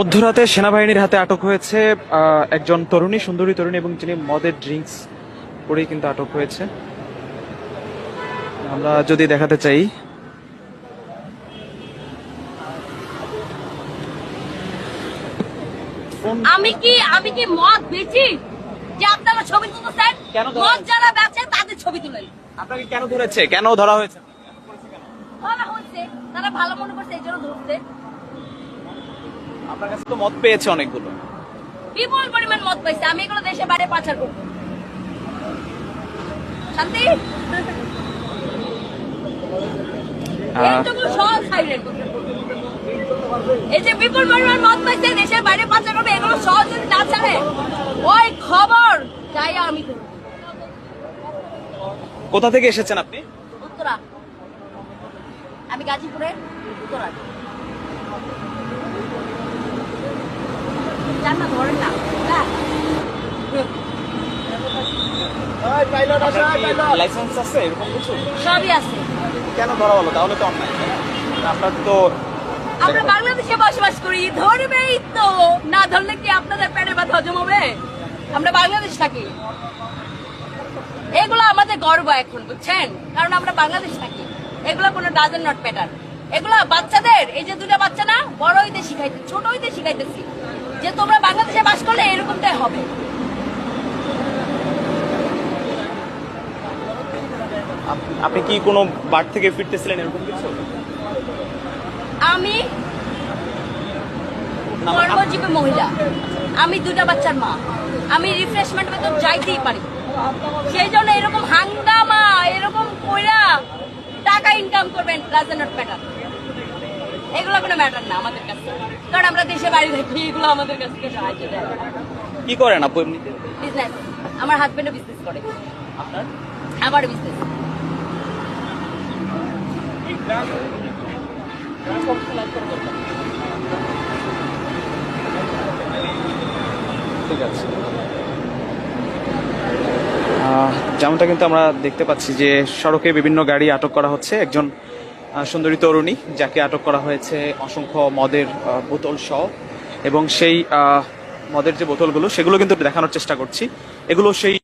মধ্যরাতে সেনাবাহিনীর হাতে আটক হয়েছে একজন তরুণী সুন্দরী তরুণী এবং যিনি মদের ড্রিঙ্কস করেই কিন্তু আটক হয়েছে। আমরা যদি দেখাতে চাই। আমি কি আমি কি মদ বেচি? যে আপনারা ছবি তুলতেছেন কেন মদ যারা বেচে তাদের ছবি তুলেন আপনাকে কেন ধরেছে? কেন ধরা হয়েছে? ধরা হয়েছে তারা ভালো মনে করছে এই জন্য ধরছে। আপনার কাছে তো মদ পেয়েছে অনেকগুলো। বিপুল পরিমাণ পাইছে? আমি এগুলো দেশে বাইরে পাচার করব। শান্তি? এইটুকু সহজ হাইরেন এই যে বিপুল পরিমাণ মদ পাইছে দেশের বাইরে পাচার করবে এগুলো সহজ যদি না ছাড়ে ওই খবর আমি কোথা থেকে এসেছেন আপনি? উত্তরা। আমি গাজীপুরে উত্তরা জান না ধরেন না। লাইসেন্স আছে এরকম কিছু? সবই আছে। কেন ধরা হলো? তাহলে তো অন্যায়। আপনার তো আমরা বাংলাদেশে বসবাস করি ধরবেই তো। না ধরলে কি আপনাদের পেটে ব্যথা হজম হবে? আমরা বাংলাদেশ থাকি। এগুলো আমাদের গর্ব এখন বুঝছেন? কারণ আমরা বাংলাদেশ থাকি। এগুলো কোনো ডাজন নট প্যাটার এগুলো বাচ্চাদের এই যে দুটা বাচ্চা না বড় হইতে শিখাইতে ছোট হইতে শিখাইতেছি যে তোমরা বাংলাদেশে বাস করলে এরকমটাই হবে। আপনি কি কোনো বার থেকে ফিরতেছিলেন এরকম কিছু? আমি কর্মজীবী মহিলা। আমি দুটা বাচ্চার মা। আমি রিফ্রেশমেন্ট বেতন চাইতেই পারি। সেই জন্য এরকম হাঙ্গামা এরকম কইরা টাকা ইনকাম করবেন ডাজেন্ট নট ম্যাটার এগুলো কোনো ম্যাটার না আমাদের কাছে। কারণ আমরা দেশে বাড়ি থাকি এগুলো আমাদের কাছ থেকে সাহায্য দেয়। কি করেন আপু এমনিতে? বিজনেস আমার হাজবেন্ডও বিজনেস করে। আপনার? আমার বিজনেস ঠিক আছে। যেমনটা কিন্তু আমরা দেখতে পাচ্ছি যে সড়কে বিভিন্ন গাড়ি আটক করা হচ্ছে। একজন সুন্দরী তরুণী, যাকে আটক করা হয়েছে অসংখ্য মদের বোতল সহ। এবং সেই মদের যে বোতলগুলো, সেগুলো কিন্তু দেখানোর চেষ্টা করছি। এগুলো সেই